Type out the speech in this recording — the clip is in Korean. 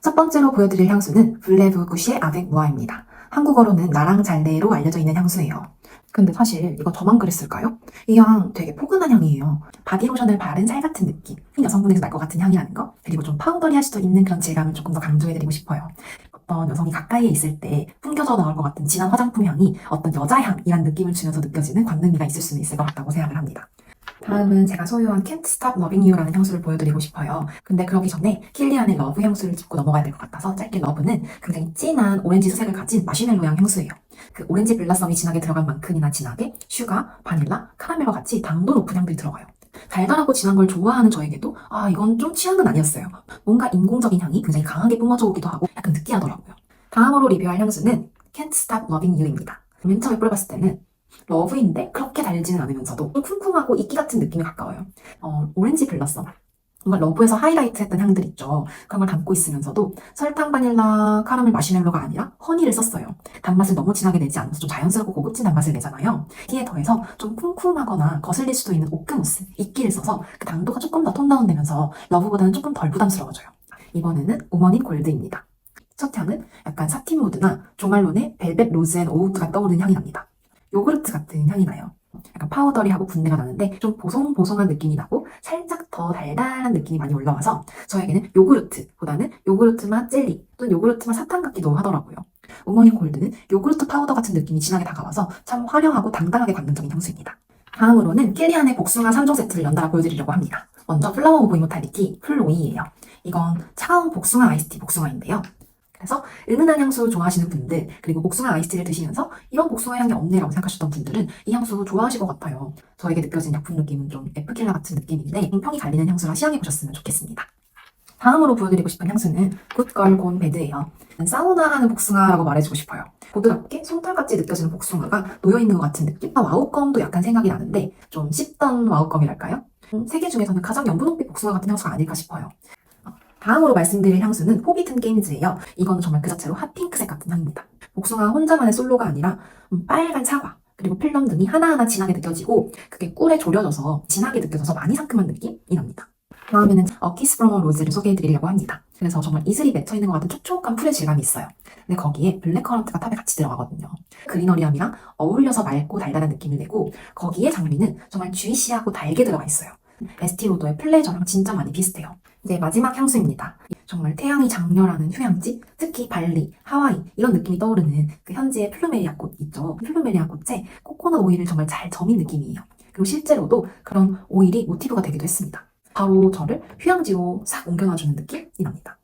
첫 번째로 보여드릴 향수는 블레브 구시의 아벡 무아입니다. 한국어로는 나랑 잘래로 알려져 있는 향수예요. 근데 사실 이거 저만 그랬을까요? 이 향 되게 포근한 향이에요. 바디로션을 바른 살 같은 느낌. 여성분에서 날 것 같은 향이라는 거. 그리고 좀 파우더리할 수도 있는 그런 질감을 조금 더 강조해드리고 싶어요. 어떤 여성이 가까이에 있을 때 풍겨져 나올 것 같은 진한 화장품 향이 어떤 여자 향이란 느낌을 주면서 느껴지는 관능미가 있을 수는 있을 것 같다고 생각을 합니다. 다음은 제가 소유한 Can't Stop Loving You라는 향수를 보여드리고 싶어요. 근데 그러기 전에 킬리안의 러브 향수를 짚고 넘어가야 될 것 같아서 짧게 러브는 굉장히 진한 오렌지 수색을 가진 마시멜로 향 향수예요. 그 오렌지 블라썸이 진하게 들어간 만큼이나 진하게 슈가, 바닐라, 카라멜과 같이 당도 높은 향들이 들어가요. 달달하고 진한 걸 좋아하는 저에게도 아 이건 좀 취향은 아니었어요. 뭔가 인공적인 향이 굉장히 강하게 뿜어져 오기도 하고 약간 느끼하더라고요. 다음으로 리뷰할 향수는 Can't Stop Loving You입니다. 맨 처음에 뿌려봤을 때는 러브인데 그렇게 달지는 않으면서도 좀 쿰쿰하고 이끼 같은 느낌에 가까워요. 어, 오렌지 블러썸. 정말 러브에서 하이라이트 했던 향들 있죠. 그런 걸 담고 있으면서도 설탕, 바닐라, 카라멜, 마시멜로가 아니라 허니를 썼어요. 단맛을 너무 진하게 내지 않아서 좀 자연스럽고 고급진 단맛을 내잖아요. 이에 더해서 좀 쿰쿰하거나 거슬릴 수도 있는 오크무스, 이끼를 써서 그 당도가 조금 더 톤다운되면서 러브보다는 조금 덜 부담스러워져요. 이번에는 우머닌 골드입니다. 첫 향은 약간 사틴 무드나 조말론의 벨벳 로즈 앤 오우드가 떠오르는 향이 납니다. 요구르트 같은 향이 나요. 약간 파우더리하고 분내가 나는데 좀 보송보송한 느낌이 나고 살짝 더 달달한 느낌이 많이 올라와서 저에게는 요구르트보다는 요구르트 맛 젤리 또는 요구르트 맛 사탕 같기도 하더라고요. 우머닝 골드는 요구르트 파우더 같은 느낌이 진하게 다가와서 참 화려하고 당당하게 관능적인 향수입니다. 다음으로는 킬리안의 복숭아 3종 세트를 연달아 보여드리려고 합니다. 먼저 플라워 오브 이모탈리티 풀로이예요. 이건 차가운 복숭아 아이스티 복숭아인데요. 그래서 은은한 향수 좋아하시는 분들 그리고 복숭아 아이스티를 드시면서 이런 복숭아 향이 없네라고 생각하셨던 분들은 이 향수 좋아하실 것 같아요. 저에게 느껴진 약품 느낌은 좀 에프킬라 같은 느낌인데 좀 평이 갈리는 향수라 시향해 보셨으면 좋겠습니다. 다음으로 보여드리고 싶은 향수는 굿걸 곤 베드예요. 사우나 하는 복숭아라고 말해주고 싶어요. 보드랍게 솜털같이 느껴지는 복숭아가 놓여있는 것 같은 느낌? 아, 와우껌도 약간 생각이 나는데 좀 씹던 와우껌이랄까요? 음, 세계 중에서는 가장 연분홍빛 복숭아 같은 향수가 아닐까 싶어요. 다음으로 말씀드릴 향수는 포비튼 게임즈예요. 이거는 정말 그 자체로 핫핑크색 같은 향입니다. 복숭아 혼자만의 솔로가 아니라 음, 빨간 사과 그리고 필름 등이 하나하나 진하게 느껴지고 그게 꿀에 졸여져서 진하게 느껴져서 많이 상큼한 느낌이 납니다. 다음에는 어 키스 프롬 어 로즈를 소개해드리려고 합니다. 그래서 정말 이슬이 맺혀있는 것 같은 촉촉한 풀의 질감이 있어요. 근데 거기에 블랙커런트가 탑에 같이 들어가거든요. 그리너리함이랑 어울려서 맑고 달달한 느낌을 내고 거기에 장미는 정말 주이시하고 달게 들어가 있어요. 에스티로더의 플레저랑 진짜 많이 비슷해요. 이제 마지막 향수입니다. 정말 태양이 장렬하는 휴양지, 특히 발리, 하와이 이런 느낌이 떠오르는 그 현지의 플루메리아 꽃 있죠. 플루메리아 꽃에 코코넛 오일을 정말 잘 점인 느낌이에요. 그리고 실제로도 그런 오일이 모티브가 되기도 했습니다. 바로 저를 휴양지로 싹 옮겨놔주는 느낌이 납니다.